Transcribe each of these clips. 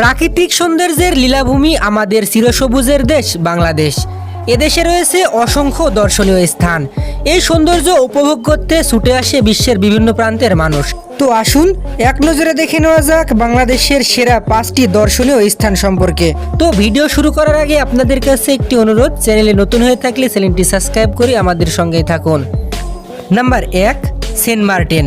প্রাকৃতিক সৌন্দর্যের লীলাভূমি আমাদের চিরসবুজের দেশ, বাংলাদেশ। এদেশে রয়েছে অসংখ্য দর্শনীয় স্থান। এই সৌন্দর্য উপভোগ করতে ছুটে আসে বিশ্বের বিভিন্ন প্রান্তের মানুষ। তো আসুন, এক নজরে দেখে নেওয়া যাক বাংলাদেশের সেরা পাঁচটি দর্শনীয় স্থান সম্পর্কে। তো ভিডিও শুরু করার আগে আপনাদের কাছে একটি অনুরোধ, চ্যানেলে নতুন হয়ে থাকলে চ্যানেলটি সাবস্ক্রাইব করে আমাদের সঙ্গেই থাকুন। নাম্বার এক, সেন্ট মার্টিন।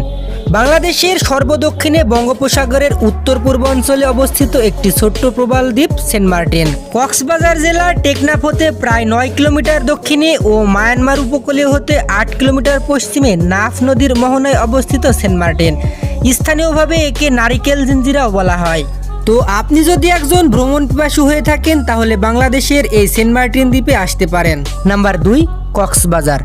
বাংলাদেশের সর্বদক্ষিণে বঙ্গোপসাগরের উত্তর পূর্ব অঞ্চলে অবস্থিত একটি ছোট্ট প্রবাল দ্বীপ, সেন্ট মার্টিন। কক্সবাজার জেলার টেকনাফ হতে প্রায় নয় কিলোমিটার দক্ষিণে ও মায়ানমার উপকূলে হতে আট কিলোমিটার পশ্চিমে নাফ নদীর মোহনায় অবস্থিত সেন্ট মার্টিন। স্থানীয়ভাবে একে নারিকেল জিঞ্জিরাও বলা হয়। তো আপনি যদি একজন ভ্রমণ পিপাসু হয়ে থাকেন, তাহলে বাংলাদেশের এই সেন্ট মার্টিন দ্বীপে আসতে পারেন। নাম্বার দুই, কক্সবাজার।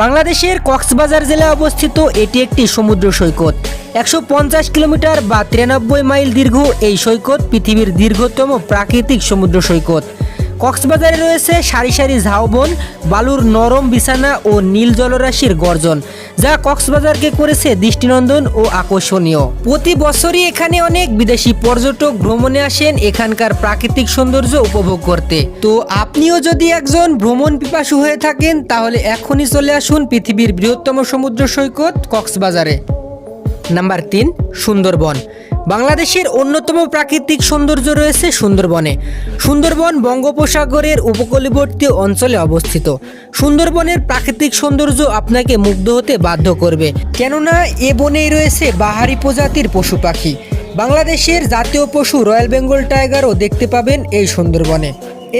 বাংলাদেশের কক্সবাজার জেলায় অবস্থিত এটি একটি সমুদ্র সৈকত। একশো পঞ্চাশ কিলোমিটার বা তিরানব্বই মাইল দীর্ঘ এই সৈকত পৃথিবীর দীর্ঘতম প্রাকৃতিক সমুদ্র সৈকত। কক্সবাজারে রয়েছে সারি সারি ঝাউবন, বালুর নরম বিছানা ও নীল জলরাশির গর্জন, যা কক্সবাজারকে করেছে দৃষ্টিনন্দন ও আকর্ষণীয়। প্রতি বছরই এখানে অনেক বিদেশি পর্যটক ভ্রমণে আসেন এখানকার প্রাকৃতিক সৌন্দর্য উপভোগ করতে। তো আপনিও যদি একজন ভ্রমণ পিপাসু হয়ে থাকেন, তাহলে এখনই চলে আসুন পৃথিবীর বৃহত্তম সমুদ্র সৈকত কক্সবাজারে। নাম্বার তিন, সুন্দরবন। বাংলাদেশের অন্যতম প্রাকৃতিক সৌন্দর্য রয়েছে সুন্দরবনে। সুন্দরবন বঙ্গোপসাগরের উপকূলবর্তী অঞ্চলে অবস্থিত। সুন্দরবনের প্রাকৃতিক সৌন্দর্য আপনাকে মুগ্ধ হতে বাধ্য করবে। কেননা এ বনেই রয়েছে বাহারি প্রজাতির পশু পাখি। বাংলাদেশের জাতীয় পশু রয়্যাল বেঙ্গল টাইগারও দেখতে পাবেন এই সুন্দরবনে।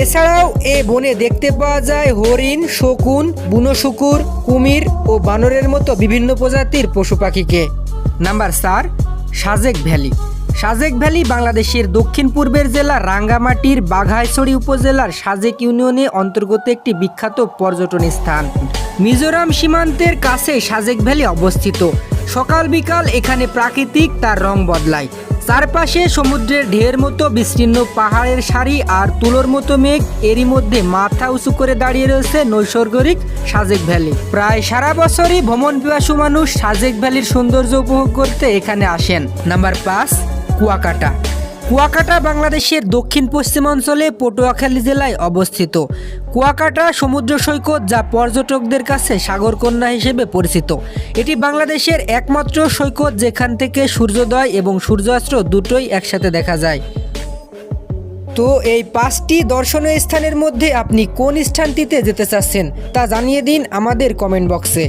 এছাড়াও এ বনে দেখতে পাওয়া যায় হরিণ, শকুন বুনো শুকুর কুমির ও বানরের মতো বিভিন্ন প্রজাতির পশু পাখিকে। নাম্বার চার সাজেক ভ্যালি। সাজেক ভ্যালি বাংলাদেশের দক্ষিণ পূর্বের জেলা রাঙ্গামাটির বাঘাইছড়ি উপজেলার সাজেক ইউনিয়নে অন্তর্গত একটি বিখ্যাত পর্যটন স্থান। মিজোরাম সীমান্তের কাছে সাজেক ভ্যালি অবস্থিত। সকাল বিকাল এখানে প্রাকৃতিক তার রং বদলায়। চারপাশে সমুদ্রের ঢের মতো বিস্তীর্ণ পাহাড়ের সারি আর তুলোর মতো মেঘ এরই মধ্যে মাথা উঁচু করে দাঁড়িয়ে রয়েছে নৈসর্গরিক সাজেক ভ্যালি। প্রায় সারা বছরই ভ্রমণ পিপাসু মানুষ সাজেক ভ্যালির সৌন্দর্য উপভোগ করতে এখানে আসেন। নাম্বার পাঁচ, কুয়াকাটা। কুয়াকাটা বাংলাদেশের দক্ষিণ পশ্চিমাঞ্চলে পটুয়াখালী জেলায় অবস্থিত। কুয়াকাটা সমুদ্র সৈকত যা পর্যটকদের কাছে সাগরকন্যা হিসেবে পরিচিত। এটি বাংলাদেশের একমাত্র সৈকত যেখান থেকে সূর্যোদয় এবং সূর্যাস্ত দুটোই একসাথে দেখা যায়। তো এই পাঁচটি দর্শনীয় স্থানের মধ্যে আপনি কোন স্থানটিতে যেতে চাচ্ছেন তা জানিয়ে দিন আমাদের কমেন্ট বক্সে।